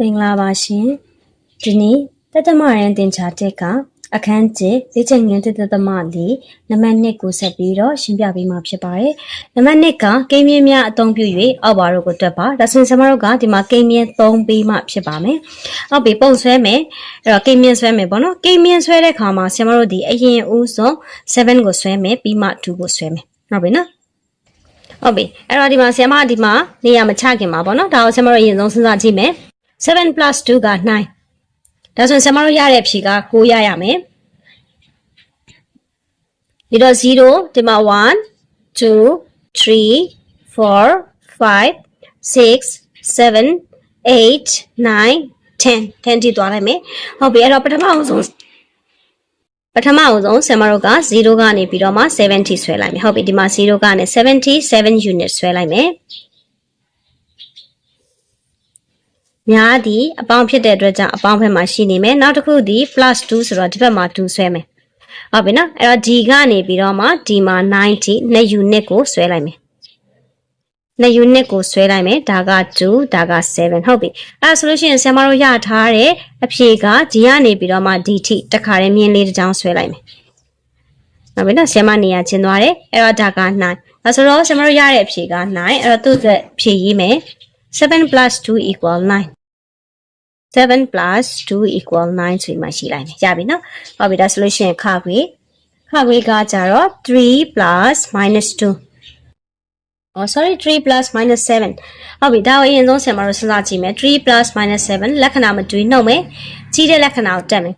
မင်္ဂလာပါရှင်ဒီနေ့တတမရန်တင်ချာတက်ကအခန်းကျလေ့ကျင့်ငန်းတတသမလေးနံပါတ်1ကိုဆက်ပြီးတော့ရှင်းပြပေးမှာဖြစ်ပါတယ်နံပါတ်1ကကိန်းမြင့်များအသုံးပြု၍အောက်ပါတို့ကိုတွက်ပါဒါဆိုရင်ဆမတို့ကဒီမှာကိန်းမြင့်3ပေးမှဖြစ်ပါမယ်ဟုတ်ပြီပုံဆွဲမယ်အဲ့တော့ကိန်းမြင့်ဆွဲမယ်ပေါ့နော်ကိန်းမြင့်ဆွဲတဲ့ခါမှာဆမတို့ဒီအရင်ဦးဆုံး7ကိုဆွဲမယ်ပြီးမှ2ကိုဆွဲမယ်ဟုတ်ပြီနော်ဟုတ်ပြီအဲ့တော့ဒီမှာဆရာမဒီမှာနေရာမချခင်ပါပေါ့နော်ဒါကိုဆရာမတို့အရင်ဆုံးစဉ်းစားကြည့်မယ် 7 2က9ဒါဆိုရင်ဆရာမတို့ရတဲ့အဖြေက9ရရမယ်ဒီတော့0ဒီမှာ1 2 3 4 5 6 7 8 9 10 10တိသွားလိုက်မယ်ဟုတ်ပြီအဲ့တော့ပထမအောင်ဆုံးပထမအောင်ဆုံးဆင်မတို့က0ကနေပြီးတော့မှ70ဆွဲလိုက်မယ်ဟုတ်ပြီဒီမှာ0ကနေ77 unit ဆွဲလိုက်မယ် များသည်အပေါင်းဖြစ်တဲ့အတွက်ကြောင့်အပေါင်းဘက်မှာရှိနေမယ်နောက်တစ်ခုဒီ plus 2ဆိုတော့ဒီဘက်မှာ2ဆွဲမယ်ဟုတ်ပြီနော်အဲ့တော့ဒီကနေပြီးတော့မှဒီမှာ90 2 unit ကိုဆွဲလိုက်မယ်2 unit ကိုဆွဲလိုက်မယ်ဒါက2ဒါက7ဟုတ်ပြီအဲ့ဒါဆိုလို့ရှိရင်ဆရာမတို့ရထားတဲ့အဖြေကဒီကနေပြီးတော့မှဒီထိတခါတည်းမြင်းလေးတစ်ကြောင်းဆွဲလိုက်မယ်ဟုတ်ပြီနော်ဆရာမနေရာချင်းသွားတယ်အဲ့တော့ဒါက9ဒါဆိုတော့ဆရာမတို့ရတဲ့အဖြေက9အဲ့တော့သူ့အတွက်ဖြေရေးမယ် 7 plus 2 equal 9 7 plus 2 equal 9ဆိုပြီးမှရှိလိုက်မယ်ရပြီနော်ဟုတ်ပြီဒါဆိုလို့ရှိရင်ခခွေခခွေကကြတော့3 plus minus 2 Oh sorry 3 plus minus 7ဟုတ်ပြီဒါကိုအရင်ဆုံးဆင်မလို့စဉ်းစားကြည့်မယ်3 plus minus 7လက္ခဏာမတူနှုတ်မယ်ကြီးတဲ့လက္ခဏာကိုတက်မယ်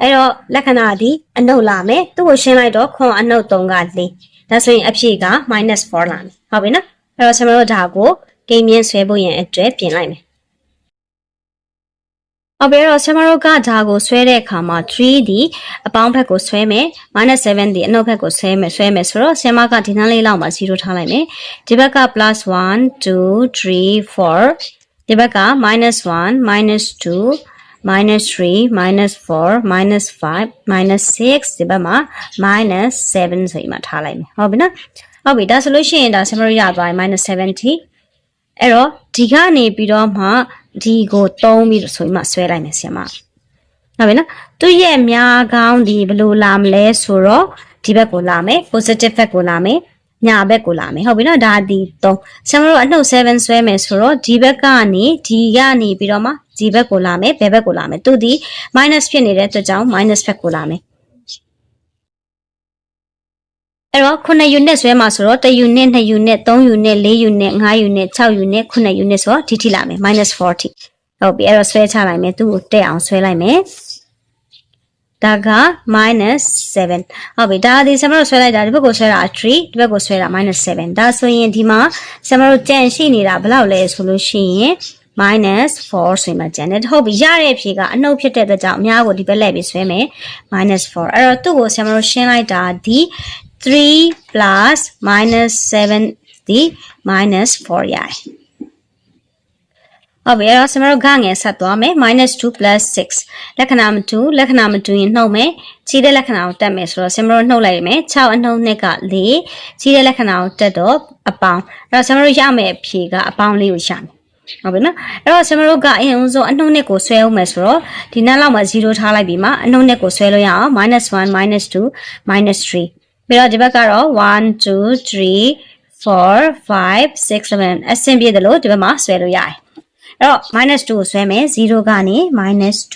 အဲ့တော့လက္ခဏာဒီအနုတ်လာမယ်သူ့ကိုရှင်းလိုက်တော့ခွန်အနုတ်3က4ဒါဆိုရင်အဖြေက minus 4လာမယ်ဟုတ်ပြီနော်အဲ့တော့ဆင်မတို့ဒါကို ကိန်းမြင့်ဆွဲဖို့ရင်အတွက်ပြင်လိုက်မယ်အဘေတော့ဆမတို့ကဒါကိုဆွဲတဲ့အခါမှာ3ဒီအပေါင်းဘက်ကိုဆွဲမယ် -7 ဒီအနှုတ်ဘက်ကိုဆွဲမယ်ဆွဲမယ်ဆိုတော့ဆမကဒီနှမ်းလေးလောက်မှာ0ထားလိုက်မယ်ဒီဘက်က +1 2 3 4ဒီဘက်က -1 -2 minus 3 minus 4 minus 5 minus 6ဒီဘက်မှာ minus 7ဆိုပြီးမှထားလိုက်မယ်ဟုတ်ပြီနော်ဟုတ်ပြီဒါဆိုလို့ရှိရင်ဒါဆမတို့ရသွားပြီ minus 70 အဲ့တော့ဒီကနေပြီးတော့မှဒီကိုသုံးပြီးတော့ဆိုပြီးမှဆွဲလိုက်မယ်ဆရာမဟုတ်ပြီနော်သူရဲ့များကောင်းဒီဘယ်လိုလာမလဲဆိုတော့ဒီဘက်ကိုလာမယ် positive ဘက်ကိုလာမယ်ညာဘက်ကိုလာမယ်ဟုတ်ပြီနော်ဒါဒီ3ဆရာမတို့အနှုတ်7ဆွဲမယ်ဆိုတော့ဒီဘက်ကနေဒီကနေပြီးတော့မှဒီဘက်ကိုလာမယ်ဘယ်ဘက်ကိုလာမယ်သူဒီ minus ဖြစ်နေတဲ့အတွက်ကြောင့် minus ဘက်ကိုလာမယ် အဲ့တော့9 unit ဆွဲမှာဆိုတော့1 unit 2 unit 3 unit 4 unit 5 unit 6 unit 9 unit ဆိုတော့ဒီထိလာမယ် -40 ဟုတ်ပြီအဲ့တော့ဆွဲချလိုက်မယ်သူ့ကိုတက်အောင်ဆွဲလိုက်မယ်ဒါက -7 ဟုတ်ပြီဒါဒီဆမတို့ဆွဲလိုက်တာဒီဘက်ကိုဆွဲတာ3ဒီဘက်ကိုဆွဲတာ -7 ဒါဆိုရင်ဒီမှာဆမတို့ကြံရှိနေတာဘယ်လောက်လဲဆိုလို့ရှိရင် minus 4ဆိုရင်မှကျန်တယ်ဟုတ်ပြီရတဲ့အဖြေကအနှုတ်ဖြစ်တဲ့အတွက်ကြောင့်အများကိုဒီဘက်လှည့်ပြီးဆွဲမယ် minus 4အဲ့တော့သူ့ကိုဆရာမတို့ရှင်းလိုက်တာဒီ3 plus minus 7ဒီ minus 4ရတယ်ဟုတ်ပြီအဲ့တော့ဆရာမတို့ကငယ်ဆက်သွားမယ် -2 6လက္ခဏာမတူလက္ခဏာမတူရင်နှုတ်မယ်ကြီးတဲ့လက္ခဏာကိုတက်မယ်ဆိုတော့ဆရာမတို့နှုတ်လိုက်ရမယ်6အနှုတ်နှစ်က4ကြီးတဲ့လက္ခဏာကိုတက်တော့အပေါင်းအဲ့တော့ဆရာမတို့ရမယ်အဖြေကအပေါင်းလေးကိုရှာမယ်ဟုတ်ပြီနော်အဲ့တော့ဆရာမတို့ကအရင်ဆုံးအနှုတ်နှစ်ကိုဆွဲအောင်မယ်ဆိုတော့ဒီနောက်လောက်မှာ0ထားလိုက်ပြီးမှအနှုတ်နှစ်ကိုဆွဲလို့ရအောင် -1 -2 -3 ပြီးတော့ဒီဘက်ကတော့1 2 3 4 5 6 7အဆင်ပြေတယ်လို့ဒီဘက်မှာဆွဲလို့ရတယ်အဲ့တော့ minus 2ကိုဆွဲမယ်0ကနေ minus 2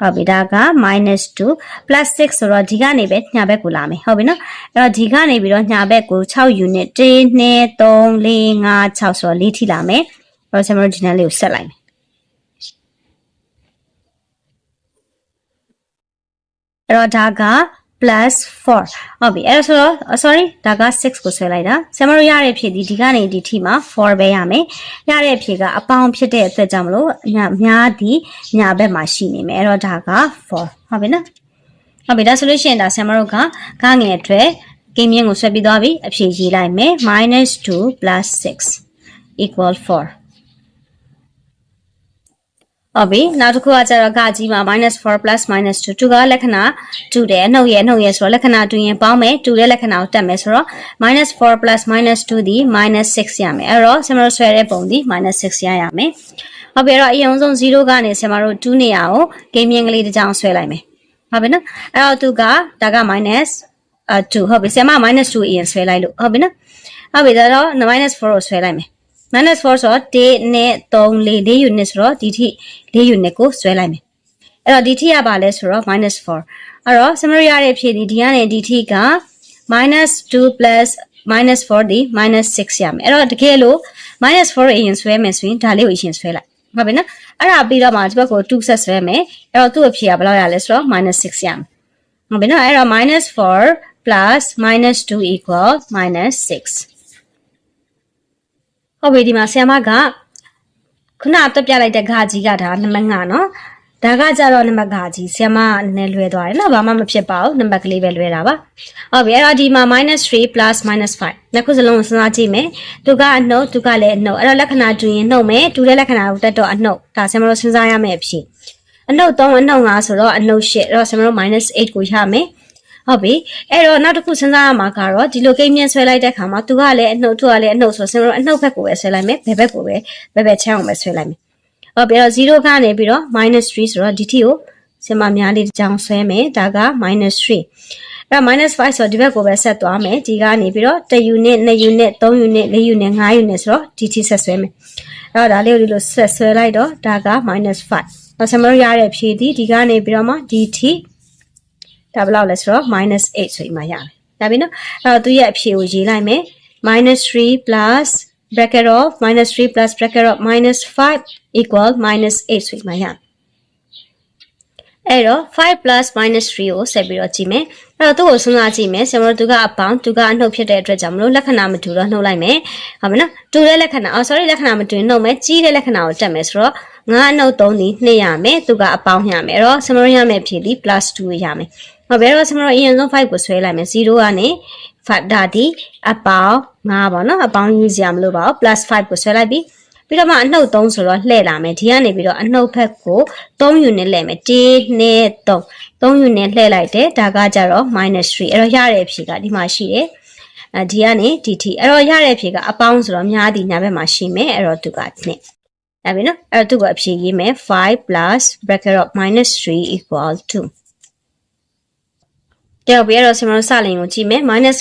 ဟုတ်ပြီဒါက minus 2 plus 6ဆိုတော့ဒီကနေပဲညာဘက်ကိုလာမယ်ဟုတ်ပြီနော်အဲ့တော့ဒီကနေပြီးတော့ညာဘက်ကို6 unit 1 2 3 4 5 6ဆိုတော့4ထိလာမယ်အဲ့တော့ကျွန်တော်တို့ဒီနန်းလေးကိုဆက်လိုက်မယ်အဲ့တော့ဒါက plus 4ဟုတ်ပြီအဲ့ဒါဆိုတော့ sorry ဒါက6ကိုဆွဲလိုက်တာဆရာမတို့ရတဲ့ဖြည့်ဒီဒီကနေဒီထိမှာ4ပဲရမယ်ရတဲ့ဖြည့်ကအပေါင်းဖြစ်တဲ့အတွက်ကြောင့်မလို့ညာများဒီညာဘက်မှာရှိနေမယ်အဲ့တော့ဒါက4ဟုတ်ပြီနော်ဟုတ်ပြီဒါဆိုလို့ရှိရင်ဒါဆရာမတို့ကကငယ်အတွက်ကိန်းမြင့်ကိုဆွဲပြီးသွားပြီအဖြေရေးလိုက်မယ် -2 6 equal 4 ဟုတ်ပြီနောက်တစ်ခုကကျတော့ကကြီးမှာ -4 +- 2 2ကလက္ခဏာတူတယ်အနှုတ်ရဲ့အနှုတ်ရဲ့ဆိုတော့လက္ခဏာတူရင်ပေါင်းမယ်တူတဲ့လက္ခဏာကိုတက်မယ်ဆိုတော့ -4 + -2 ဒီ -6 ရမယ်အဲ့တော့ဆင်မတို့ဆွဲတဲ့ပုံဒီ -6 ရရမယ်ဟုတ်ပြီအဲ့တော့အရင်ဆုံး0ကနေဆင်မတို့2နေရာကိုဂိမ်းမြင်းကလေးတစ်ကြောင်ဆွဲလိုက်မယ်ဟုတ်ပြီနော်အဲ့တော့သူကဒါက minus အ2ဟုတ်ပြီဆင်မ minus 2အရင်ဆွဲလိုက်လို့ဟုတ်ပြီနော်ဟုတ်ပြီဒါတော့ minus 4ကိုဆွဲလိုက်မယ် minus 4ဆိုတော့1နဲ့3 4 4 unit ဆိုတော့ဒီထိ4 unit ကိုဆွဲလိုက်မယ်အဲ့တော့ဒီထိရပါလဲဆိုတော့ minus 4အဲ့တော့ summary ရတဲ့ဖြည့်ဒီဒီကနေဒီထိက minus 2 plus minus 4ဒီ minus 6ရမယ်အဲ့တော့တကယ်လို့ minus 4အရင်ဆွဲမယ်ဆိုရင်ဒါလေးကိုအရင်ဆွဲလိုက်ဟုတ်ပြီနော်အဲ့ဒါပြီးတော့မှဒီဘက်ကို2ဆက်ဆွဲမယ်အဲ့တော့သူ့အဖြေကဘယ်လောက်ရလဲဆိုတော့ minus 6ရမယ်ဟုတ်ပြီနော်အဲ့တော့ minus 4 plus minus 2 equal minus 6 ဟုတ်ပြီဒီမှာဆ iam မကခုနအသက်ပြလိုက်တဲ့ဂါကြီးကဒါနံပါတ်5နော်ဒါကကြတော့နံပါတ်ဂါကြီးဆ iam မနည်းနည်းလွဲသွားတယ်နော်ဘာမှမဖြစ်ပါဘူးနံပါတ်ကလေးပဲလွဲတာပါဟုတ်ပြီအဲ့တော့ဒီမှာ -3 plus -5 နောက်ခုစလုံးကိုစဉ်းစားကြည့်မယ်သူကအနှုတ်သူကလည်းအနှုတ်အဲ့တော့လက္ခဏာတူရင်နှုတ်မယ်တူတဲ့လက္ခဏာကိုတက်တော့အနှုတ်ဒါဆ iam မတို့စဉ်းစားရမယ့်အဖြစ်အနှုတ်3အနှုတ်5ဆိုတော့အနှုတ်8အဲ့တော့ဆ iam မတို့ -8 ကိုရမယ် ဟုတ်ပြီအဲ့တော့နောက်တစ်ခုစဉ်းစားရမှာကတော့ဒီလိုကိန်းမြင့်ဆွဲလိုက်တဲ့ခါမှာသူကလည်းအနှုတ်သူကလည်းအနှုတ်ဆိုဆင်တို့အနှုတ်ဘက်ကိုပဲဆွဲလိုက်မယ်ဘယ်ဘက်ကိုပဲဘယ်ဘက်ချမ်းအောင်ပဲဆွဲလိုက်မယ်ဟုတ်ပြီအဲ့တော့0ကနေပြီးတော့ -3 ဆိုတော့ဒီထိကိုစင်မများလေးတစ်ကြောင်ဆွဲမယ်ဒါက -3 အဲ့တော့ -5 ဆိုတော့ဒီဘက်ကိုပဲဆက်သွားမယ်ဒီကနေပြီးတော့1 unit 2 unit 3 unit 4 unit 5 unit ဆိုတော့ဒီထိဆက်ဆွဲမယ်အဲ့တော့ဒါလေးကိုဒီလိုဆက်ဆွဲလိုက်တော့ဒါက -5 တော့ဆင်မတို့ရတဲ့ဖြည့်ဒီဒီကနေပြီးတော့မှဒီထိ ဒါဘယ်လောက်လဲဆိုတော့ -8 ဆိုပြီးမှရတယ်ဒါပြီနော်အဲ့တော့သူရဲ့အဖြေကိုရေးလိုက်မယ် -3 plus bracket of -3 plus bracket of -5 equal -8 ဆိုပြီးမှရတယ်အဲ့တော့5 plus minus 3ကိုဆက်ပြီးတော့ကြည့်မယ်အဲ့တော့သူ့ကိုစဉ်းစားကြည့်မယ်ဆရာမတို့သူကအပေါင်းသူကအနှုတ်ဖြစ်တဲ့အတွက်ကြောင့်မလို့လက္ခဏာမတူတော့နှုတ်လိုက်မယ်ဟုတ်ပြီနော်တူတဲ့လက္ခဏာအော် sorry လက္ခဏာမတူရင်နှုတ်မယ်ကြီးတဲ့လက္ခဏာကိုတက်မယ်ဆိုတော့ငါအနှုတ်3ဒီ2ရမယ်သူကအပေါင်းရမယ်အဲ့တော့ဆရာမတို့ရမယ်ဖြစ်ဒီ +2 ရမယ် ဟုတ်ပြီအဲ့တော့ဆရာမတို့အရင်ဆုံး5ကိုဆွဲလိုက်မယ်0ကနေ5ဒါဒီအပေါင်း5ပေါ့နော်အပေါင်းယူစရာမလိုပါဘူး +5 ကိုဆွဲလိုက်ပြီးပြီးတော့မှအနှုတ်3ဆိုတော့လှည့်လာမယ်ဒီကနေပြီးတော့အနှုတ်ဖက်ကို3 unit လှည့်မယ်1 2 3 3 unit လှည့်လိုက်တယ်ဒါကကြတော့ -3 အဲ့တော့ရတဲ့အဖြေကဒီမှာရှိတယ်အဲဒီကနေဒီထိအဲ့တော့ရတဲ့အဖြေကအပေါင်းဆိုတော့များသည်ညာဘက်မှာရှိမယ်အဲ့တော့သူက2ဒါပြီနော်အဲ့တော့သူကအဖြေရေးမယ်5 bracket of -3 equal to ကြောက်ပြီးတော့ဆင်မတို့စလင်ကိုကြည့်မယ် -5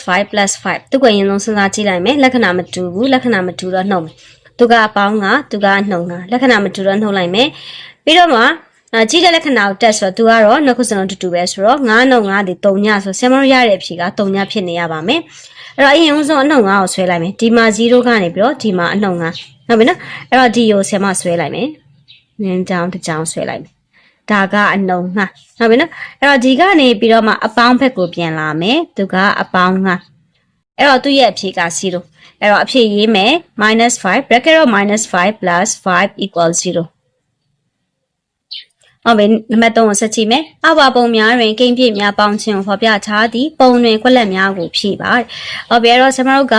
5သူကရင်လုံးစဉ်းစားကြည့်လိုက်မယ်လက္ခဏာမတူဘူးလက္ခဏာမတူတော့နှုတ်မယ်သူကအပေါင်းကသူကနှုတ်ကလက္ခဏာမတူတော့နှုတ်လိုက်မယ်ပြီးတော့မှအဲကြည့်တဲ့လက္ခဏာကိုတက်ဆိုတော့သူကတော့နှစ်ခုစလုံးတူတူပဲဆိုတော့9နှုတ်9ဒီ3ညဆိုဆင်မတို့ရတဲ့အဖြေက3ညဖြစ်နေရပါမယ်အဲ့တော့အရင်ဆုံးအနှုတ်9ကိုဆွဲလိုက်မယ်ဒီမှာ0ကနေပြီးတော့ဒီမှာအနှုတ်9ဟုတ်ပြီနော်အဲ့တော့ဒီကိုဆင်မဆွဲလိုက်မယ်နင်းကြောင်တစ်ကြောင်ဆွဲလိုက်မယ် ဒါကအနှုံငှဟုတ်ပြီနော်အဲ့တော့ဒီကနေပြီးတော့မှအပေါင်းဘက်ကိုပြန်လာမယ်သူကအပေါင်းငှအဲ့တော့သူ့ရဲ့အဖြေက0အဲ့တော့အဖြေရေးမယ် -5 bracket of -5 plus 5 equals 0ဟုတ်ပြီနံပါတ်3ကိုဆက်ကြည့်မယ်။အဘပုံများတွင်ကိန်းပြည့်များပေါင်းခြင်းကိုဖော်ပြထားသည့်ပုံတွင်ခွက်လက်များကိုဖြည့်ပါ။ဟုတ်ပြီအဲ့တော့ဆမတို့က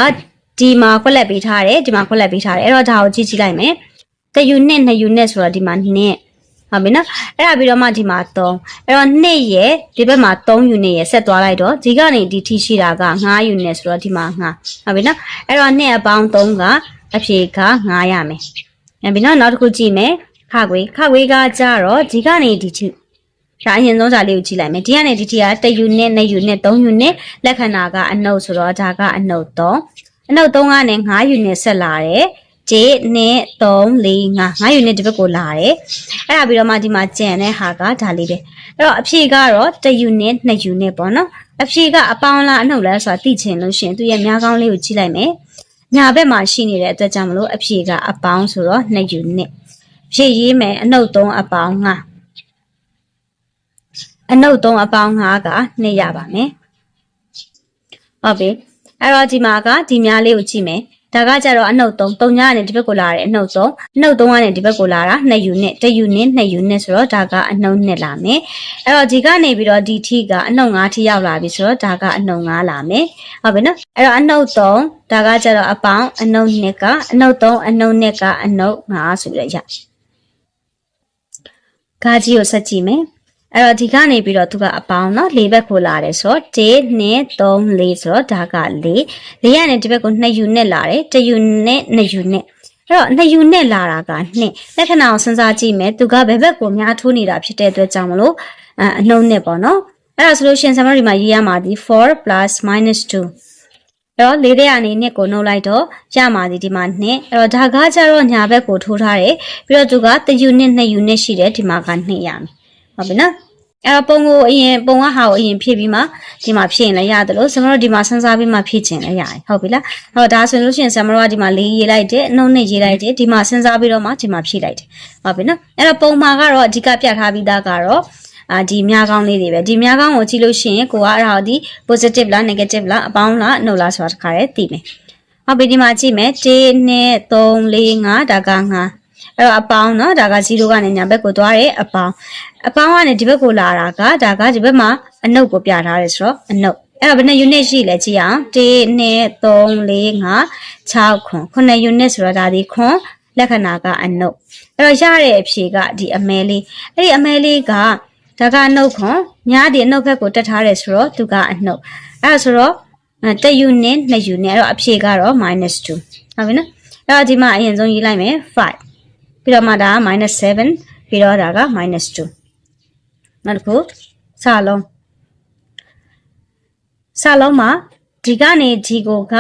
ဒီမှာခွက်လက်ပေးထားတယ်ဒီမှာခွက်လက်ပေးထားတယ်အဲ့တော့ဒါကိုကြည့်ကြည့်လိုက်မယ်။တစ် unit 2 unit ဆိုတော့ဒီမှာ2 ဟုတ်ပြီနော်အဲ့ဒါပြီးတော့မှဒီမှာ3အဲ့တော့2ရဲ့ဒီဘက်မှာ3 unit ရဲ့ဆက်သွားလိုက်တော့ဒီကနေဒီထိရှိတာက9 unit ဆိုတော့ဒီမှာ9ဟုတ်ပြီနော်အဲ့တော့2အပေါင်း3ကအဖြေက9ရမယ်အဲ့ပြီနော်နောက်တစ်ခုကြည့်မယ်ခခွေခခွေကကြတော့ဒီကနေဒီထိဒါအရင်ဆုံးဒါလေးကိုကြည့်လိုက်မယ်ဒီကနေဒီထိက1 unit 2 unit 3 unit လက္ခဏာကအနုတ်ဆိုတော့ဒါကအနုတ်3အနုတ်3ကနေ9 unit ဆက်လာတယ် ဂျေနဲ့3 4 5 5 unit ဒီဘက်ကိုလာတယ်အဲ့ဒါပြီးတော့မှဒီမှာကျန်တဲ့ဟာကဒါလေးပဲအဲ့တော့အဖြေကတော့1 unit 2 unit ပေါ့နော်အဖြေကအပေါင်းလားအနှုတ်လားဆိုတာသိချင်လို့ရှိရင်သူရဲ့များကောင်းလေးကိုကြည့်လိုက်မယ်ညာဘက်မှာရှိနေတဲ့အတွက်ကြောင့်မလို့အဖြေကအပေါင်းဆိုတော့2 unit ဖြည့်ရေးမယ်အနှုတ်3အပေါင်း5အနှုတ်3အပေါင်း5က2ရပါမယ်ဟုတ်ပြီအဲ့တော့ဒီမှာကဒီများလေးကိုကြည့်မယ် ဒါကကြတော့အနှုတ်3 3ညကနေဒီဘက်ကိုလာတယ်အနှုတ်3အနှုတ်3ကနေဒီဘက်ကိုလာတာ2 unit 1 unit 2 unit ဆိုတော့ဒါကအနှုတ်2လာမယ်အဲ့တော့ဒီကနေပြီးတော့ဒီထိကအနှုတ်5ထိရောက်လာပြီဆိုတော့ဒါကအနှုတ်5လာမယ်ဟုတ်ပြီနော်အဲ့တော့အနှုတ်3ဒါကကြတော့အပေါင်းအနှုတ်2ကအနှုတ်3အနှုတ်2ကအနှုတ်5ဆိုပြီးတော့ရဂါကြီးကိုဆက်ကြည့်မယ် အဲ့တော့ဒီကနေပြီးတော့သူကအပေါင်းเนาะ၄ဘက်ကိုလာတယ်ဆိုတော့1 2 3 4ဆိုတော့ဒါက4 4ကနေဒီဘက်ကို2ယူနစ်လာတယ်1ယူနစ်2ယူနစ်အဲ့တော့2ယူနစ်လာတာက2လက္ခဏာကိုစဉ်းစားကြည့်မယ်သူကဘယ်ဘက်ကိုများထိုးနေတာဖြစ်တဲ့အတွက်ကြောင့်မလို့အအနှုံးနဲ့ပေါ့နော်အဲ့ဒါဆိုလို့ရှိရင်ဆရာမတို့ဒီမှာရေးရမှာဒီ4 2အဲ့တော့လေးတဲ့အနေနဲ့ကိုနှုတ်လိုက်တော့ရမှာဒီဒီမှာနှစ်အဲ့တော့ဒါကကြတော့ညာဘက်ကိုထိုးထားတယ်ပြီးတော့သူက1 unit 2 unit ရှိတယ်ဒီမှာက2ရမယ် ဟုတ်ပြီနော်အဲ့တော့ပုံကိုအရင်ပုံကဟာကိုအရင်ဖြည့်ပြီးမှဒီမှာဖြည့်ရင်လည်းရတယ်လို့ဆမတို့ဒီမှာစမ်းစားပြီးမှဖြည့်ချင်လည်းရတယ်ဟုတ်ပြီလားအဲ့တော့ဒါဆိုလို့ရှိရင်ဆမတို့ကဒီမှာလေးရေးလိုက်တယ်အနှုတ်နဲ့ရေးလိုက်တယ်ဒီမှာစမ်းစားပြီးတော့မှဒီမှာဖြည့်လိုက်တယ်ဟုတ်ပြီနော်အဲ့တော့ပုံမှာကတော့အဓိကပြထားပြီးသားကတော့အာဒီမြားကောင်းလေးတွေပဲဒီမြားကောင်းကိုကြည့်လို့ရှိရင်ကိုကအဲ့ဒါကိုဒီ positive လား negative လားအပေါင်းလားအနှုတ်လားဆိုတာတစ်ခါတည်းသိမယ်ဟုတ်ပြီဒီမှာကြည့်မယ်1 2 3 4 5ဒါက5 အဲ့တော့အပေါင်းနော်ဒါက0ကနေညာဘက်ကိုသွားတယ်အပေါင်းအပေါင်းကနေဒီဘက်ကိုလာတာကဒါကဒီဘက်မှာအနုပ်ကိုပြထားတယ်ဆိုတော့အနုပ်အဲ့တော့ဘယ်နှ unit ရှိလဲကြည့်အောင်1 2 3 4 5 6ခွန်9 unit ဆိုတော့ဒါဒီခွန်လက္ခဏာကအနုပ်အဲ့တော့ရတဲ့အဖြေကဒီအမဲလေးအဲ့ဒီအမဲလေးကဒါကအနုပ်ခွန်ညာဒီအနုပ်ဘက်ကိုတက်ထားတယ်ဆိုတော့သူကအနုပ်အဲ့ဒါဆိုတော့1 unit 2 unit အဲ့တော့အဖြေကတော့ -2 ဟုတ်ပြီနော်အဲ့တော့ဒီမှာအရင်ဆုံးရေးလိုက်မယ်5 ပြီးတော့မှဒါက -7 ပြီးတော့ဒါက -2 နောက်တစ်ခုစလုံးစလုံးမှာဒီကနေဒီကိုက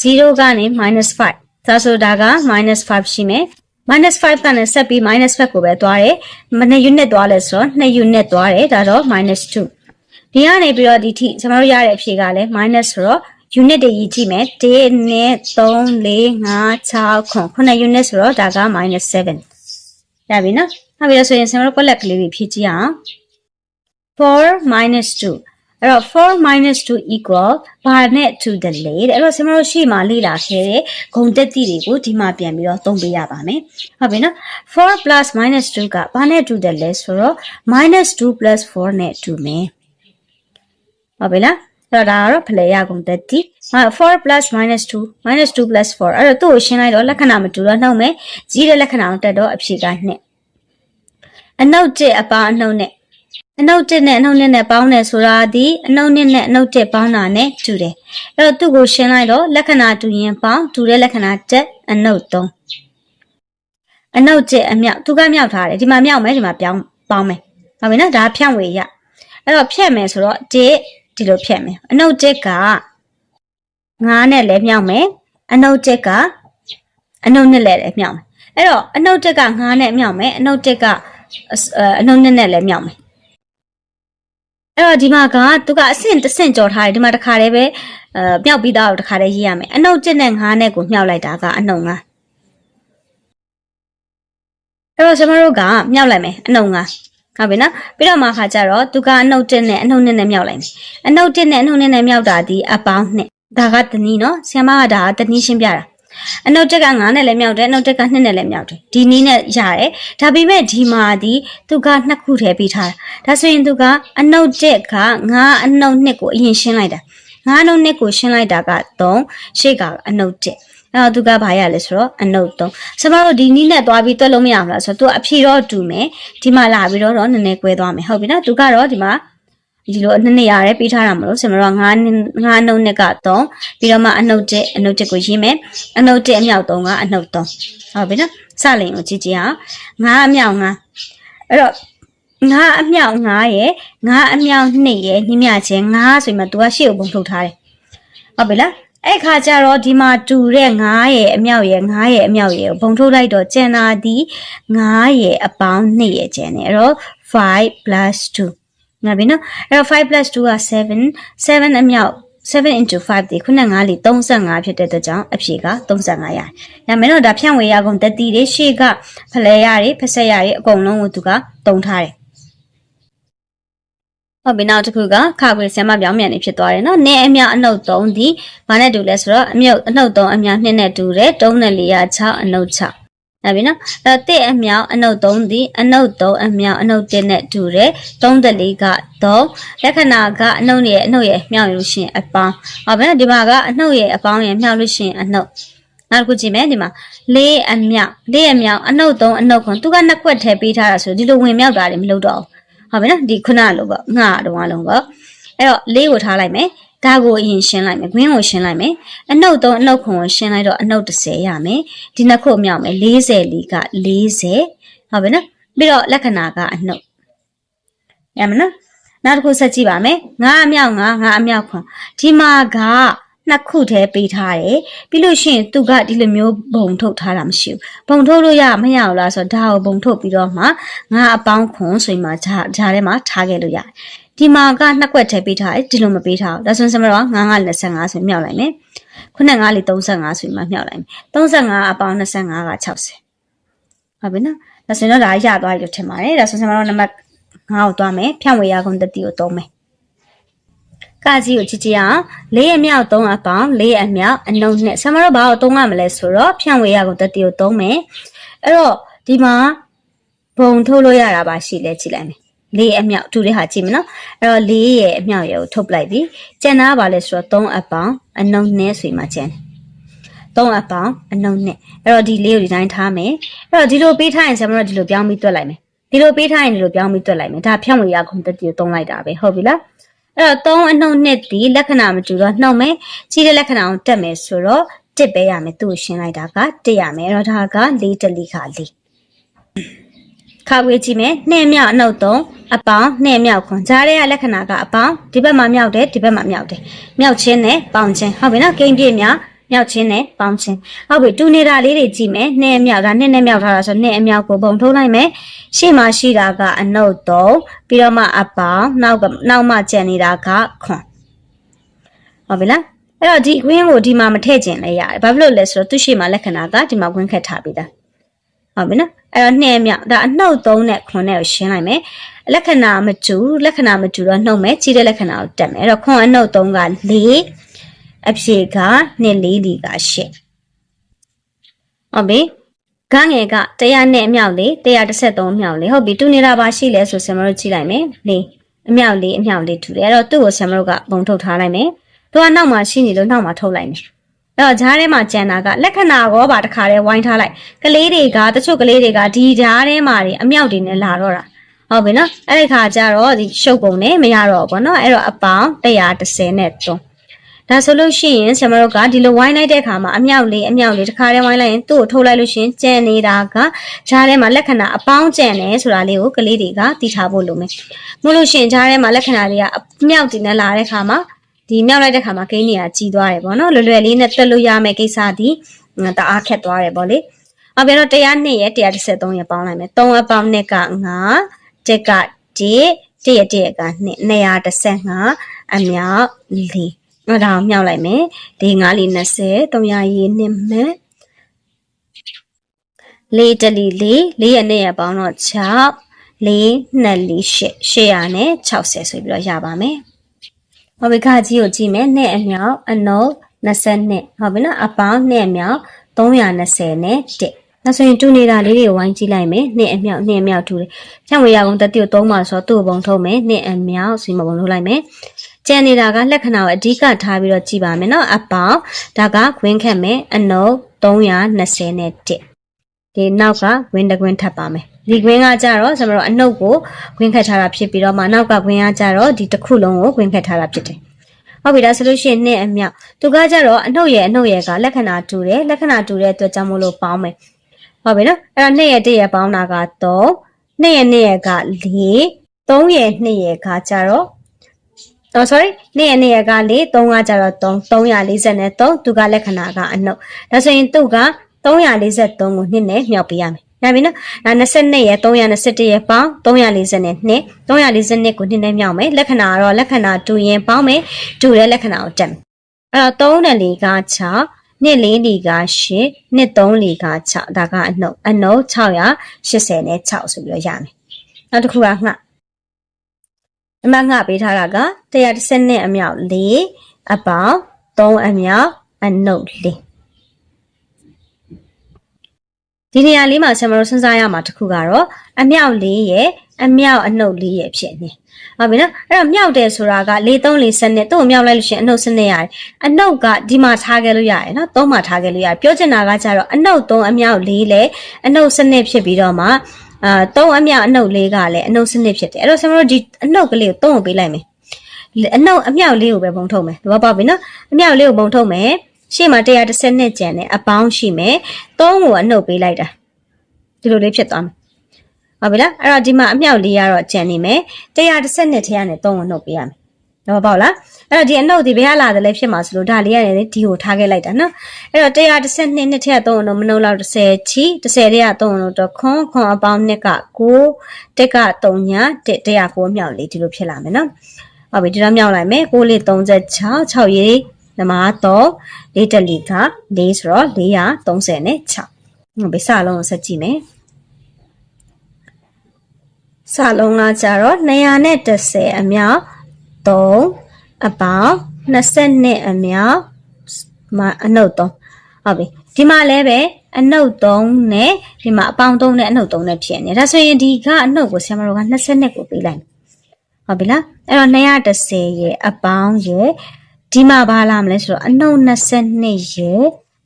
0ကနေ -5 ဒါဆိုဒါက -5 ရှိမယ် -5 ကနေဆက်ပြီး -5 ကိုပဲသွားတယ်မနေ့ unit သွားလဲဆိုတော့2 unit သွားတယ်ဒါတော့ -2 ဒီကနေပြီးတော့ဒီထိကျွန်တော်တို့ရတဲ့အဖြေကလည်း minus ဆိုတော့ unit တွေရေးကြည့်မယ်1 2 3 4 5 6 9 9 unit ဆိုတော့ဒါက minus 7ရပြီနော်နောက်ပြီးတော့ဆိုရင်ကျွန်တော်တို့ကွက်လက်ကလေးတွေဖြည့်ကြည့်အောင်4 minus 2အဲ့တော့4 minus 2 equal ဘာနဲ့ to the လေတဲ့အဲ့တော့ကျွန်တော်တို့ရှေ့မှာလေ့လာခဲ့တဲ့ဂုဏ်တက်တိတွေကိုဒီမှာပြန်ပြီးတော့သုံးပေးရပါမယ်ဟုတ်ပြီနော်4 plus minus 2ကဘာနဲ့ to the လဲဆိုတော့ minus 2 plus 4နဲ့ to မယ်ဟုတ်ပြီလား အဲ့တော့ဒါကတော့ဖလှယ်ရကုန်တက်တိ4 plus minus 2 minus 2 plus 4အဲ့တော့သူ့ကိုရှင်းလိုက်တော့လက္ခဏာမတူတော့နှုတ်မယ်ကြီးတဲ့လက္ခဏာကိုတက်တော့အဖြေက2အနှုတ်တစ်အပါအနှုတ်နဲ့အနှုတ်တစ်နဲ့အနှုတ်နှစ်နဲ့ပေါင်းတယ်ဆိုတာဒီအနှုတ်နှစ်နဲ့အနှုတ်တစ်ပေါင်းတာနဲ့တူတယ်အဲ့တော့သူ့ကိုရှင်းလိုက်တော့လက္ခဏာတူရင်ပေါင်းတူတဲ့လက္ခဏာတက်အနှုတ်3အနှုတ်တစ်အမြောက်သူကမြောက်ထားတယ်ဒီမှာမြောက်မယ်ဒီမှာပြောင်းပေါင်းမယ်ဟုတ်ပြီနော်ဒါဖြန့်ဝေရအဲ့တော့ဖြတ်မယ်ဆိုတော့တစ် ဒီလိုဖြတ်မယ်အနှုတ်တက်က9နဲ့လည်းမြောက်မယ်အနှုတ်တက်ကအနှုတ်နဲ့လည်းမြောက်မယ်အဲ့တော့အနှုတ်တက်က9နဲ့မြောက်မယ်အနှုတ်တက်ကအနှုတ်နဲ့လည်းမြောက်မယ်အဲ့တော့ဒီမှာကသူကအဆင့်တစ်ဆင့်ကြော်ထားတယ်ဒီမှာတစ်ခါတည်းပဲအဲမြောက်ပြီးသားကိုတစ်ခါတည်းရေးရမယ်အနှုတ်တက်နဲ့9နဲ့ကိုမြောက်လိုက်တာကအနှုတ်9အဲ့တော့ကျွန်တော်တို့ကမြောက်လိုက်မယ်အနှုတ်9 ဟုတ်ပြီနော်ပြီးတော့မှခါကျတော့သူကအနှုတ်တက်နဲ့အနှုတ်နဲ့နဲ့မြောက်လိုက်မယ်အနှုတ်တက်နဲ့အနှုတ်နဲ့နဲ့မြောက်တာဒီအပေါင်းနဲ့ဒါကတနည်းနော်ဆ iam မကဒါကတနည်းရှင်းပြတာအနှုတ်တက်က9နဲ့လည်းမြောက်တယ်အနှုတ်တက်က2နဲ့လည်းမြောက်တယ်ဒီနည်းနဲ့ရတယ်ဒါပေမဲ့ဒီမှာဒီသူကနှစ်ခုထည့်ပေးထားတာဒါဆိုရင်သူကအနှုတ်တက်က9အနှုတ်2ကိုအရင်ရှင်းလိုက်တာ9အနှုတ်2ကိုရှင်းလိုက်တာက3ရှေ့ကအနှုတ်တက် အဲ့တော့သူကဘာရလဲဆိုတော့အနုတ်သုံးဆမတို့ဒီနီးနဲ့သွားပြီးတွက်လို့မရဘူးလားဆိုတော့သူအဖြေတော့တူမယ်ဒီမှာလာပြီးတော့တော့နည်းနည်း꿰သွားမယ်ဟုတ်ပြီနော်သူကတော့ဒီမှာဒီလိုနှစ်နေရတယ်ပေးထားတာမလို့ဆမတို့က9 9အနုတ်နဲ့က3ပြီးတော့မှအနုတ်တက်အနုတ်တက်ကိုရေးမယ်အနုတ်တက်အမြောက်3ကအနုတ်3ဟုတ်ပြီနော်စလိန်ကိုကြည့်ကြည့်အောင်9အမြောက်9အဲ့တော့ငါအမြောက်9ရဲ့ငါအမြောက်2ရဲ့ညမြချင်း9ဆိုရင်မှ तू ကရှေ့ကိုပုံထုတ်ထားတယ်ဟုတ်ပြီလား အဲ့ခါကျတော့ဒီမှာတူတဲ့9ရဲ့အမြောက်ရဲ့9ရဲ့အမြောက်ရဲ့ဘုံထုတ်လိုက်တော့ကျန်တာဒီ9ရဲ့အပေါင်း2ရဲ့ကျန်တယ်အဲ့တော့5 2နော်ပြီနော်အဲ့တော့5 2က7 7အမြောက်7 into 5ဒီခုန9လီ35ဖြစ်တဲ့အတွက်ကြောင့်အဖြေက35ရတယ်။ညမယ်တော့ဒါဖြန့်ဝေရကုန်တတိတွေရှေ့ကဖလဲရတွေဖဆက်ရတွေအကုန်လုံးကိုသူကတုံထားတယ် ဟုတ်ပြီနောက်တစ်ခုကခါခွေဆံမပြောင်းမြန်နေဖြစ်သွားတယ်နော်။နင်းအမြောက်အနှုတ်3ဒီဘာနဲ့တူလဲဆိုတော့အမြုပ်အနှုတ်3အမြောက်2နဲ့တူတယ်3နဲ့4ရ6အနှုတ်6ဟုတ်ပြီနော်။အဲ့တစ်အမြောက်အနှုတ်3ဒီအနှုတ်3အမြောက်အနှုတ်1နဲ့တူတယ်3တလေးက3လက္ခဏာကအနှုတ်ရဲ့အနှုတ်ရဲ့မြောက်လို့ရှိရင်အပေါင်းဟုတ်ပြီနော်ဒီမှာကအနှုတ်ရဲ့အပေါင်းရဲ့မြောက်လို့ရှိရင်အနှုတ်နောက်တစ်ခုကြည့်မယ်ဒီမှာလေးအမြောက်လေးအမြောက်အနှုတ်သုံးအနှုတ်ခွန်သူကနှစ်ခွက်ထဲပေးထားတာဆိုဒီလိုဝင်မြောက်တာတွေမလုပ်တော့ဘူး ဟုတ်ပြီနော်ဒီခုနလိုပေါ့ငှတော့အလုံးပေါ့အဲ့တော့လေးကိုထားလိုက်မယ်ဒါကိုအရင်ရှင်းလိုက်မယ် green ကိုရှင်းလိုက်မယ်အနှုတ်သုံးအနှုတ်ခွန်ကိုရှင်းလိုက်တော့အနှုတ်30ရမယ်ဒီနှစ်ခုမြောက်မယ်40လီက40ဟုတ်ပြီနော်ပြီးတော့လက္ခဏာကအနှုတ်ရမနော်နောက်တစ်ခုဆက်ကြည့်ပါမယ်ငါအမြောက်ငါငါအမြောက်ခွန်ဒီမှာက နှစ်ခုတည်းပေးထားတယ်ပြီးလို့ရှိရင်သူကဒီလိုမျိုးဘုံထုတ်ထားတာမရှိဘူးဘုံထုတ်လို့ရမရဘူးလားဆိုတော့ဒါကိုဘုံထုတ်ပြီးတော့မှငါအပေါင်းခွန်ဆိုရင်မှဂျာဂျာထဲမှာထားခဲ့လို့ရတယ်ဒီမှာကနှစ်ခွက်ထည့်ပေးထားတယ်ဒီလိုမပေးထားဘူးဒါဆိုရင်စမတော့ငါးငါး25ဆိုရင်မြောက်လိုက်မယ်ခုနကငါးလေး35ဆိုရင်မှမြောက်လိုက်မယ်35အပေါင်း25က60ဟုတ်ပြီနော်ဒါဆိုရင်တော့ဒါရသွားပြီလို့ထင်ပါတယ်ဒါဆိုရင်စမတော့နံပါတ်9ကိုသွားမယ်ဖြန့်ဝေရကုန်တတိကိုသုံးမယ် ကကြီးကိုကြည့်ကြည့်အောင်၄အမြောက်3အပေါင်း၄အမြောက်အနှုတ်နဲ့ဆမတော့ဘာကိုသုံးရမလဲဆိုတော့ဖြန့်ဝေရကုန်တတိကိုသုံးမယ်အဲ့တော့ဒီမှာဘုံထုတ်လို့ရတာပါရှိလဲကြည့်လိုက်မယ်လေးအမြောက်တူတဲ့ဟာကြည့်မယ်နော်အဲ့တော့လေးရဲ့အမြောက်ရဲ့ကိုထုတ်ပလိုက်ပြီကျန်တာကဘာလဲဆိုတော့3အပေါင်းအနှုတ်နဲ့ဆိုမှကျန်တယ်3အပေါင်းအနှုတ်နဲ့အဲ့တော့ဒီလေးကိုဒီတိုင်းထားမယ်အဲ့တော့ဒီလိုပေးထားရင်ဆရာမတို့ဒီလိုပြောင်းပြီးတွက်လိုက်မယ်ဒီလိုပေးထားရင်ဒီလိုပြောင်းပြီးတွက်လိုက်မယ်ဒါဖြန့်ဝေရခုံတက်တီကိုသုံးလိုက်တာပဲဟုတ်ပြီလား အဲ့တော့3အနှုတ်နဲ့ဒီလက္ခဏာမတူတော့နှုတ်မယ်ကြီးတဲ့လက္ခဏာကိုတက်မယ်ဆိုတော့တစ်ပဲရမယ်သူ့ကိုရှင်းလိုက်တာကတစ်ရမယ်အဲ့တော့ဒါက၄တလီခါလေးခါဝေးကြည့်မယ်နှဲ့မြောက်အနှုတ်သုံးအပေါင်းနှဲ့မြောက်ခွန်ကြားတဲ့လက္ခဏာကအပေါင်းဒီဘက်မှာမြောက်တယ်ဒီဘက်မှာမြောက်တယ်မြောက်ချင်းနဲ့ပေါင်းချင်းဟုတ်ပြီနော်ကိန်းပြည့်များ မြောက်ချင်းနဲ့ပေါင်းချင်းဟုတ်ပြီတူနေတာလေးတွေကြည့်မယ်နှဲ့မြောက်ဒါနှဲ့နဲ့မြောက်ထားတာဆိုနှဲ့အမြောက်ကိုပုံထုတ်လိုက်မယ်ရှေ့မှာရှိတာကအနှုတ်သုံးပြီးတော့မှအပေါင်းနောက်ကနောက်မှကျန်နေတာကခွန်ဟုတ်ပြီလားအဲ့တော့ဒီခွင်းကိုဒီမှာမထည့်ကျင်လဲရတယ်ဘာဖြစ်လို့လဲဆိုတော့သူ့ရှေ့မှာလက္ခဏာကဒီမှာခွင်းခက်ထားပြီးသားဟုတ်ပြီနော်အဲ့တော့နှဲ့မြောက်ဒါအနှုတ်သုံးနဲ့ခွန်နဲ့ကိုရှင်းလိုက်မယ်လက္ခဏာမတူလက္ခဏာမတူတော့နှုတ်မယ်ကြီးတဲ့လက္ခဏာကိုတက်မယ်အဲ့တော့ခွန်အနှုတ်သုံးက၄ အဖြေကနှစ်လေးလီက၈ဟုတ်ပြီကငယ်က100နဲ့အမြောက်လေး133အမြောက်လေးဟုတ်ပြီတူနေတာပါရှိလဲဆိုဆင်မတို့ကြည့်လိုက်မယ်လေးအမြောက်လေးအမြောက်လေးထူတယ်အဲ့တော့သူ့ကိုဆင်မတို့ကပုံထုတ်ထားလိုက်မယ်သူကနောက်မှာရှိနေလို့နောက်မှာထုတ်လိုက်မယ်အဲ့တော့ဂျားထဲမှာကျန်တာကလက္ခဏာကောပါတခါတည်းဝိုင်းထားလိုက်ကလေးတွေကတချို့ကလေးတွေကဒီဂျားထဲမှာတွေအမြောက်တွေနဲ့လာတော့တာဟုတ်ပြီနော်အဲ့ဒီခါကျတော့ဒီရှုပ်ပုံနဲ့မရတော့ဘူးပေါ့နော်အဲ့တော့အပေါင်း130နဲ့3 ဒါဆိုလို့ရှိရင်ဆရာမတို့ကဒီလိုဝိုင်းလိုက်တဲ့အခါမှာအမြောက်လေးအမြောက်လေးတစ်ခါတည်းဝိုင်းလိုက်ရင်သူ့ကိုထုတ်လိုက်လို့ရှိရင်ကျန်နေတာကဂျားထဲမှာလက္ခဏာအပေါင်းကျန်တယ်ဆိုတာလေးကိုကလေးတွေကသိထားဖို့လိုမယ်။မို့လို့ရှိရင်ဂျားထဲမှာလက္ခဏာတွေကအမြောက်တင်နဲ့လာတဲ့အခါမှာဒီမြောက်လိုက်တဲ့အခါမှာဂိမ်းတွေကကြီးသွားတယ်ပေါ့နော်လွယ်လွယ်လေးနဲ့တက်လို့ရမယ့်ကိစ္စဒီတအားခက်သွားတယ်ပေါ့လေ။အော်ပြန်တော့102ရဲ့133ရဲ့ပေါင်းလိုက်မယ်။3အပေါင်းနဲ့က9တက်က1တရက်တရက်က2 215အမြောက်4 အဲ့ဒါကိုမြောက်လိုက်မယ်၄၅လီ20 300ရီနှစ်မဲ့လေးတလီလေးလေးရနဲ့ရပေါင်းတော့6လေးနှစ်လီ8 800နဲ့60ဆိုပြီးတော့ရပါမယ်။ဟောဘိခါကြီးကိုကြည့်မယ်နဲ့အမြောက်အနုပ်22ဟောပြီနော်အပေါင်းနဲ့အမြောက်320နဲ့1ဒါဆိုရင်တူနေတာလေးတွေကိုဝိုင်းကြည့်လိုက်မယ်နှစ်အမြောက်နှစ်အမြောက်ထူတယ်ဖြန့်ဝေရကုန်တတိကိုသုံးပါဆိုတော့သူ့ဘုံထုံးမယ်နှစ်အမြောက်စီမဘုံထုတ်လိုက်မယ် ကျန်နေတာကလက္ခဏာကိုအဓိကထားပြီးတော့ကြည့်ပါမယ်နော်အပေါင်းဒါကခွင်းခက်မယ်အနုပ်320နဲ့1ဒီနောက်ကခွင်းတစ်ခွင်းထပ်ပါမယ်ဒီခွင်းကကြတော့ကျွန်တော်တို့အနုပ်ကိုခွင်းခက်ထားတာဖြစ်ပြီးတော့မှနောက်ကခွင်းကကြတော့ဒီတစ်ခုလုံးကိုခွင်းခက်ထားတာဖြစ်တယ်ဟုတ်ပြီဒါဆိုလို့ရှိရင်နှစ်အမြောက်သူကကြတော့အနှုတ်ရဲ့အနှုတ်ရဲ့ကလက္ခဏာတူတယ်လက္ခဏာတူတဲ့အတွက်ကြောင့်မို့လို့ပေါင်းမယ်ဟုတ်ပြီနော်အဲ့တော့နှစ်ရဲ့တစ်ရဲ့ပေါင်းတာက3နှစ်ရဲ့နှစ်ရဲ့က4 3ရဲ့နှစ်ရဲ့ကကြတော့ အော် sorry နေ့ရက်နေ့ရက်ကလေ3ကကြတော့3 343သူကလက္ခဏာကအနှုတ်ဒါဆိုရင်သူက343ကိုနှစ်နဲ့မြောက်ပေးရမယ်ရပြီနော်ဒါ22ရက်321ရက်ပေါင်း340နဲ့2 342ကိုနှစ်နဲ့မြောက်မယ်လက္ခဏာကတော့လက္ခဏာတူရင်ပေါင်းမယ်တူတဲ့လက္ခဏာကိုတက်မယ်အဲ့တော့3နဲ့4က6နှစ်လေးလီက8နှစ်3လီက6ဒါကအနှုတ်အနှုတ်680နဲ့6ဆိုပြီးတော့ရမယ်နောက်တစ်ခုကငှ အမငှပေးထားတာက130နဲ့အမြောက်4အပေါင်း3အမြောက်အနှုတ်4ဒီနေရာလေးမှာဆရာမတို့စဉ်းစားရမှာတစ်ခုကတော့အမြောက်၄ရဲ့အမြောက်အနှုတ်လေးရဖြစ်နေဟုတ်ပြီနော်အဲ့တော့မြောက်တယ်ဆိုတာက၄3 4စနစ်သူ့ကိုမြောက်လိုက်လို့ရှိရင်အနှုတ်စနစ်ရတယ်အနှုတ်ကဒီမှာထားခဲ့လို့ရတယ်နော်သုံးမှာထားခဲ့လို့ရတယ်ပြောချင်တာကကြတော့အနှုတ်3အမြောက်4လဲအနှုတ်စနစ်ဖြစ်ပြီးတော့မှ အာ3အမြောက်အနှုတ်4ကလည်းအနှုတ်စနစ်ဖြစ်တယ်အဲ့တော့ကျွန်တော်တို့ဒီအနှုတ်ကလေးကို3ကိုပေးလိုက်မယ်အနှုတ်အမြောက်လေးကိုပဲပုံထုတ်မယ်သဘောပေါက်ပြီနော်အမြောက်လေးကိုပုံထုတ်မယ်ရှေ့မှာ130နှစ်ကျန်တယ်အပေါင်းရှိမယ်3ကိုအနှုတ်ပေးလိုက်တာဒီလိုလေးဖြစ်သွားမယ်ဟုတ်ပြီလားအဲ့တော့ဒီမှာအမြောက်လေးကတော့ကျန်နေမယ်130နှစ်ထဲကနေ3ကိုနှုတ်ပေးရမယ်သဘောပေါက်လား အဲ့တော့ဒီအနှုတ်ဒီဘယ်ကလာတယ်လဲဖြစ်မှာဆိုလို့ဒါလေးရတယ်လေဒီကိုထားခဲ့လိုက်တာနော်အဲ့တော့132နှစ်ထဲက3ကိုနှုတ်မနှုတ်လောက်30ချီ30ထဲက3ကိုနှုတ်တော့ခွန်ခွန်အပေါင်းနှစ်က9တက်က3ညာ1 109မြောက်လေးဒီလိုဖြစ်လာမယ်နော်ဟုတ်ပြီဒီတော့မြောက်လိုက်မယ်6လေး36 6ရေးနမတော့၄တက်လီက၄ဆိုတော့430နဲ့6ဟုတ်ပြီစလုံးကိုဆက်ကြည့်မယ်စလုံးကကြတော့230အမြောက်3 အပေါင်း22အမြောက်မအနုတ်3ဟုတ်ပြီဒီမှာလည်းပဲအနုတ်3နဲ့ဒီမှာအပေါင်း3နဲ့အနုတ်3နဲ့ဖြစ်နေဒါဆိုရင်ဒီကအနုတ်ကိုဆရာမတို့က22ကိုပေးလိုက်ဟုတ်ပြီလားအဲ့တော့230ရဲ့အပေါင်းရဲ့ဒီမှာဘာလာမလဲဆိုတော့အနှုတ်22ရေ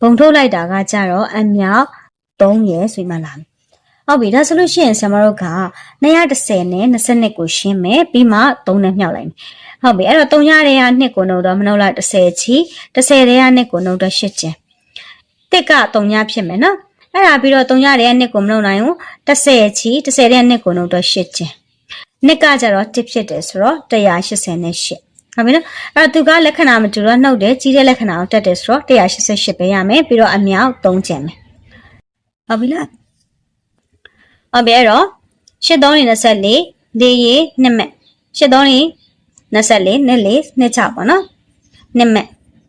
ဘုံထုတ်လိုက်တာကကြတော့အမြောက်3ရေဆိုမှလာမယ်ဟုတ်ပြီဒါဆိုလို့ရှိရင်ဆရာမတို့က230နဲ့22ကိုရှင်းမယ်ပြီးမှ3နဲ့မြောက်လိုက်မယ် ဟုတ်ပြီအဲ့တော့3ရတဲ့ကနှစ်ကိုနှုတ်တော့မနှုတ်လား30ချီ30တဲ့ကနှစ်ကိုနှုတ်တော့8ချင်တစ်က3ရဖြစ်မယ်နော်အဲ့ဒါပြီးတော့3ရတဲ့ကနှစ်ကိုမနှုတ်နိုင်ဘူး30ချီ30တဲ့ကနှစ်ကိုနှုတ်တော့8ချင်နှစ်ကကြတော့1ဖြစ်တယ်ဆိုတော့188ဟုတ်ပြီနော်အဲ့သူကလက္ခဏာမတူတော့နှုတ်တယ်ကြီးတဲ့လက္ခဏာကိုတက်တယ်ဆိုတော့188ပဲရမယ်ပြီးတော့အမြောက်3ချင်မယ်ဟုတ်ပြီလားဟုတ်ပြီအဲ့တော့8324လေးရေ2မက်83 24နဲ့4 26ပေါ့နော်နှစ်မဲ့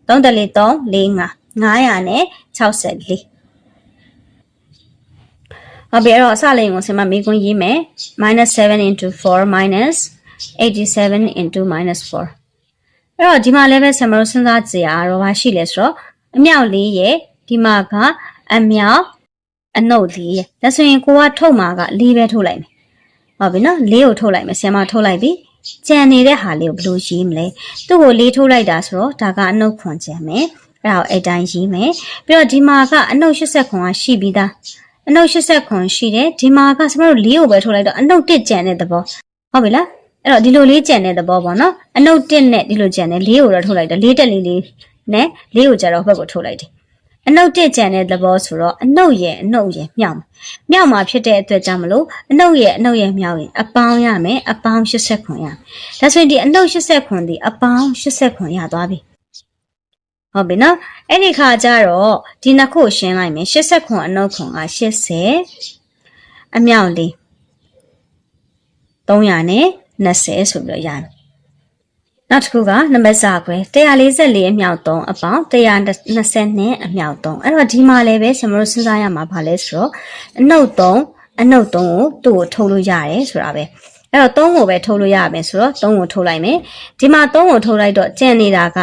34 3 4 5 964ဟုတ်ပြီအဲ့တော့အစလိမ်ကိုဆင်မမေးခွန်းရေးမယ် -7 into 4 87 into -4 အဲ့တော့ဒီမှာလည်းပဲဆင်မတို့စဉ်းစားကြည့်ရတော့ဘာရှိလဲဆိုတော့အမြောက်လေးရဲ့ဒီမှာကအမြောက်အနှုတ်လေးရဲ့ဒါဆိုရင်ကိုကထုတ်မှာက၄ပဲထုတ်လိုက်မယ်ဟုတ်ပြီနော်၄ကိုထုတ်လိုက်မယ်ဆင်မထုတ်လိုက်ပြီ ကြံနေတဲ့ဟာလေးကိုဘယ်လိုရေးမလဲသူ့ကိုလေးထုတ်လိုက်တာဆိုတော့ဒါကအနှုတ်ခွန်ကြံမယ်အဲ့ဒါကိုအဲ့တိုင်းရေးမယ်ပြီးတော့ဒီမှာကအနှုတ်80ခွန်ကရှိပြီးသားအနှုတ်80ခွန်ရှိတယ်ဒီမှာကဆင်မတို့လေးကိုပဲထုတ်လိုက်တော့အနှုတ်တစ်ကြံတဲ့သဘောဟုတ်ပြီလားအဲ့တော့ဒီလိုလေးကြံတဲ့သဘောပေါ့နော်အနှုတ်တစ်နဲ့ဒီလိုကြံတယ်လေးကိုတော့ထုတ်လိုက်တယ်လေးတက်လေးလေးနဲ့လေးကိုကြတော့ဘက်ကိုထုတ်လိုက်တယ် အနှုတ်တစ်ကြံတဲ့သဘောဆိုတော့အနှုတ်ရဲ့အနှုတ်ရဲ့မြောက်မှာမြောက်မှာဖြစ်တဲ့အတွက်ကြောင့်မလို့အနှုတ်ရဲ့အနှုတ်ရဲ့မြောက်ရင်အပေါင်းရမယ်အပေါင်း80ခွန်ရမယ်ဒါဆိုရင်ဒီအနှုတ်80ခွန်ဒီအပေါင်း80ခွန်ရသွားပြီဟုတ်ပြီနော်အဲ့ဒီခါကျတော့ဒီနှစ်ခုရှင်းလိုက်မယ်80ခွန်အနှုတ်ခွန်က80အမြောက်လေး300နဲ့20ဆိုပြီးတော့ရတယ် နောက်တစ်ခုကနံပါတ်စာခွဲ144အမြောက်3အပေါင်း120အမြောက်3အဲ့တော့ဒီမှာလည်းပဲကျွန်တော်တို့စဉ်းစားရမှာဗာလဲဆိုတော့အနှုတ်3အနှုတ်3ကိုသူ့ကိုထုတ်လို့ရတယ်ဆိုတာပဲအဲ့တော့3ကိုပဲထုတ်လို့ရမယ်ဆိုတော့3ကိုထုတ်လိုက်မယ်ဒီမှာ3ကိုထုတ်လိုက်တော့ကျန်နေတာက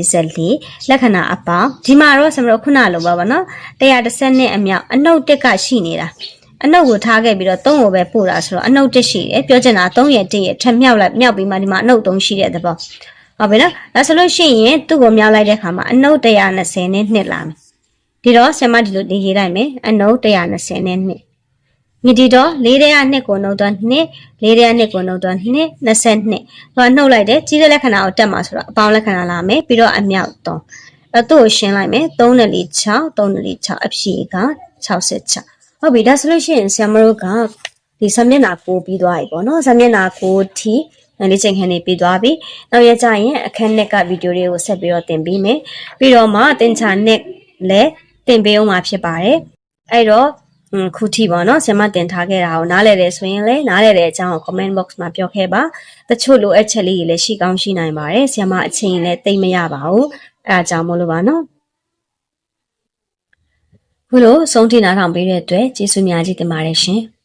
144လက္ခဏာအပေါင်းဒီမှာတော့ကျွန်တော်တို့ခုနလိုပါပါနော်130နဲ့အမြောက်အနှုတ်1ကရှိနေတာ အနှုတ်ကိုထားခဲ့ပြီးတော့သုံးကိုပဲပို့တာဆိုတော့အနှုတ်တစ်ရှိတယ်ပြောချင်တာ3ရဲ့1ရဲ့ထက်မြောက်လိုက်မြောက်ပြီးမှဒီမှာအနှုတ်3ရှိတဲ့သဘောဟုတ်ပြီနော်ဒါဆိုလို့ရှိရင်သူ့ကိုမြောက်လိုက်တဲ့ခါမှာအနှုတ်120နဲ့နှစ်လာမယ်ဒီတော့ဆင်မဒီလိုရေးလိုက်မယ်အနှုတ်120နဲ့နှစ်မြဒီတော့၄တဲ့ကနှစ်ကိုနှုတ်တော့နှစ်၄တဲ့ကနှစ်ကိုနှုတ်တော့နှစ်22တော့နှုတ်လိုက်တယ်ကြီးတဲ့လက္ခဏာကိုတက်မှာဆိုတော့အပေါင်းလက္ခဏာလာမယ်ပြီးတော့အမြောက်3အဲ့သူ့ကိုရှင်းလိုက်မယ်3နဲ့4 6 3နဲ့6အဖြေက66 ဟုတ်ပြီဒါဆိုလို့ရှိရင်ဆရာမတို့ကဒီဆမျက်နာကိုပြီးသွားပြီပေါ့နော်ဆမျက်နာကိုထိလေ့ကျင့်ခန်းနေပြီးသွားပြီနောက်ရကြရင်အခန်းနဲ့ကဗီဒီယိုတွေကိုဆက်ပြီးတော့တင်ပေးမယ်ပြီးတော့မှတင်ချာနဲ့လည်းတင်ပေးအောင်မှာဖြစ်ပါတယ်အဲ့တော့ခုထိပေါ့နော်ဆင်မတင်ထားခဲ့တာကိုနားလည်တယ်ဆိုရင်လည်းနားလည်တဲ့အကြောင်းကို comment box မှာပြောခဲ့ပါတချို့လိုအပ်ချက်လေးတွေလည်းရှိကောင်းရှိနိုင်ပါတယ်ဆင်မအချိန်လည်းတိတ်မရပါဘူးအဲအကြောင်းမို့လို့ပါနော် ခုလိုဆုံးထိနာထောင်ပေးတဲ့အတွက်ကျေးဇူးများကြီးတင်ပါတယ်ရှင်။